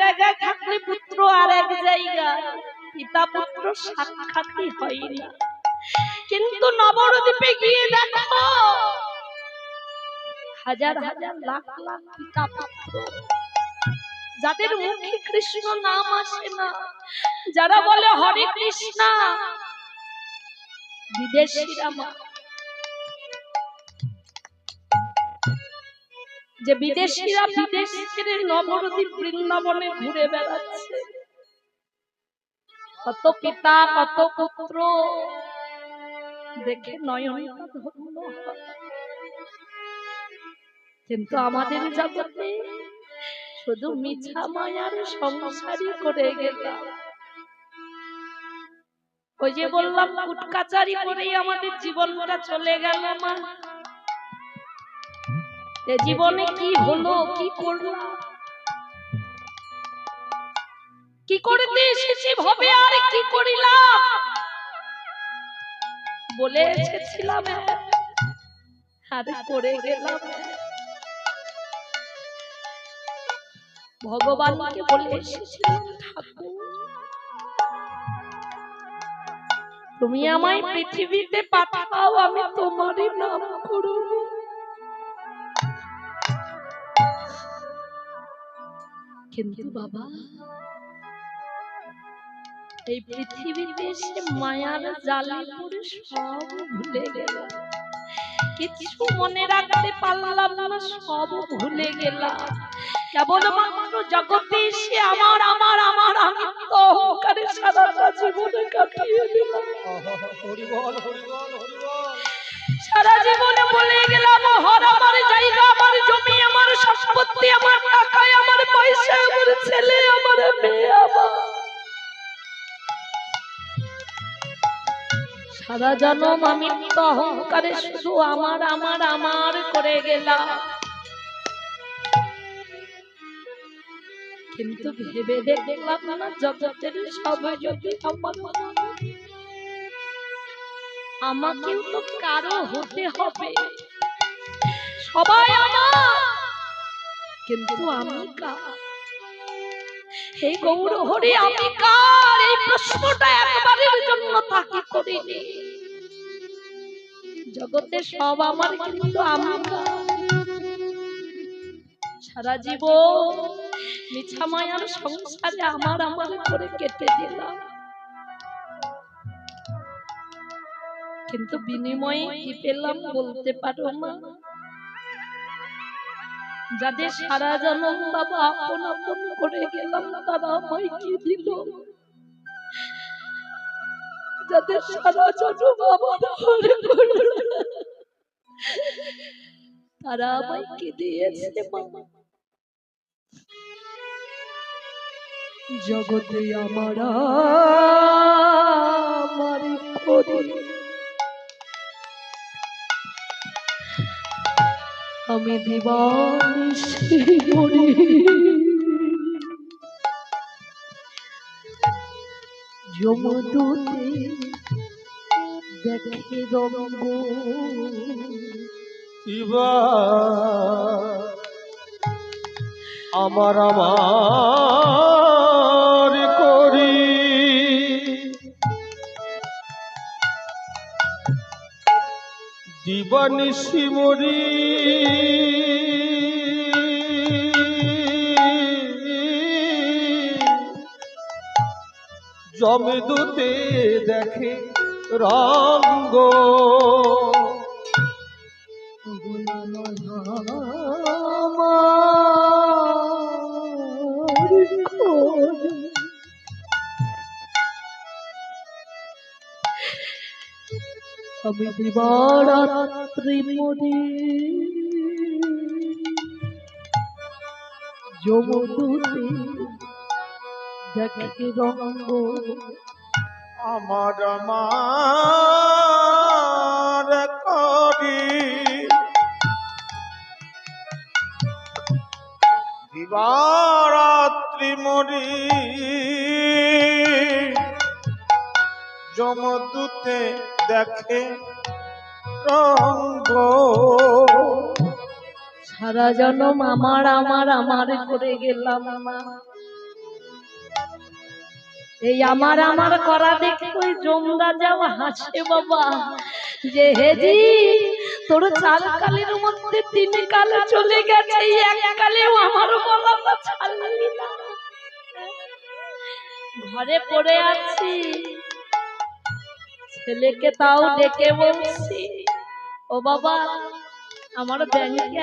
জায়গায় থাকলে পুত্র আর এক জায়গায় পিতা পুত্র সাক্ষাৎই কিন্তু নবরদ্বীপে গিয়ে দেখো, হাজার হাজার লাখ লাখ পিতা পুত্র যাদের মুখে কৃষ্ণ নাম আসে না, যারা বলে হরে কৃষ্ণা, বিদেশিরা মা যে বিদেশিরা বিদেশ ছেড়ে নবরদ্বীপ বৃন্দাবনে ঘুরে বেড়াচ্ছে। কত পিতা, কত পুত্র, দেখে নয়নটা কিন্তু আমাদের জগতে শুধু মিছা মায়ার সংসারই করে গেলাম। ওই যে বললাম কুটকাচারি করেই আমাদের জীবনটা চলে গেল এ জীবনে কি হলো, কি করলাম কি করতে এসেছি ভবে আর কি করিলাম? বলে এসেছিলাম আর করে গেলাম। ভগবানকে বলে এসেছিলাম, ঠাকুর, তুমি আমায় পৃথিবীতে পাঠাও, আমি কিন্তু বাবা এই পৃথিবীতে সে মায়ার জালে পড়ে সব ভুলে গেল। কিছু মনে রাখতে পারলাম না সব ভুলে গেলাম। কেবলমাত্র জগতে এসে আমার আমার আমার আমি তো অহংকারে সারাটা জীবনে কাটিয়ে দিলাম। সারা জীবনে ছেলে আমার সারা জনম আমি অহংকারে শুধু আমার আমার আমার করে গেলাম। কিন্তু ভেবে দেখলাম না জগতের সবাই যদি আমার আমাকেও তো কারও হতে হবে। সবাই আমার। কিন্তু আমি কার? হে গৌর হরি আমি কার এই প্রশ্নটা একবারের জন্য তাকে করিনি? জগতে সব আমার কিন্তু আমি। সারা জীবন মিছা মায়ার সংসারে আমার আমার করে কেটে দিলাম। কিন্তু বিনিময়ে কি পেলাম বলতে পারো না যাদের সারা জনম বাবা আপন আপন করে গেলাম তারা আমায় কি দিল? যাদের সারা জনম আমার তারা আমায় কি দিয়েছে বাবা জগতে আমার আমারি করে আমি দিবানিশি যমদূতে দেখে রঙ্গ আমার আমার দিবানিশি মরি জমেদুতে দেখে রঙ্গ। আমি দিবারাত্রি মরি যমদূতে দেখে রঙ্গ? আমার আমার করি দিবারাত্রি মরি যমদূতে দেখে রঙ্গ। সারা জনম আমার আমার আমার করে গেলাম মা। এই আমার আমার করা দেখে ওই জমরা যাও হাসে বাবা। যে হেজি তোর চার কালের মধ্যে তিন কালে চলে গেছে, এক কালেও আমার না। ঘরে পড়ে আছি ছেলেকে তাও ডেকে বলছি, ও বাবা, আমার ব্যাংকে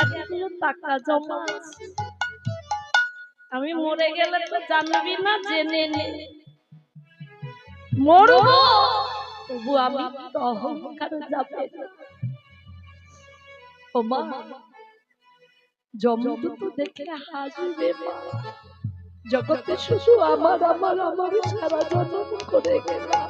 টাকা জমা আমি মরে গেলে তো জানবি না, জেনে নে। মরব? তবু আমি অহংকার যাবে ও মা, জমদূত তো দেখে হাসবে জগতে শুধু আমার আমার আমার সারা জন্ম করে গেলাম।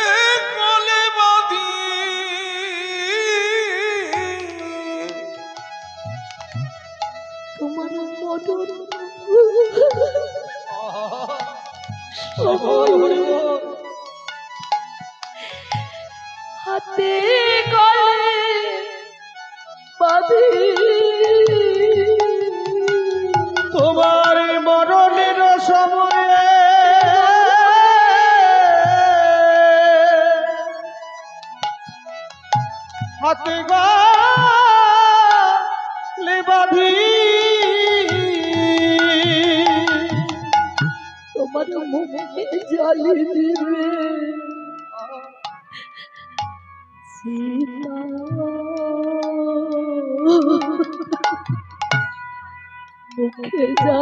হাতে গলে বাঁধে। তোমার মরণের সময়ে হাতে গালে তোমার মুখে জ্বালিয়ে দিবে। মুখে জ্বালিয়ে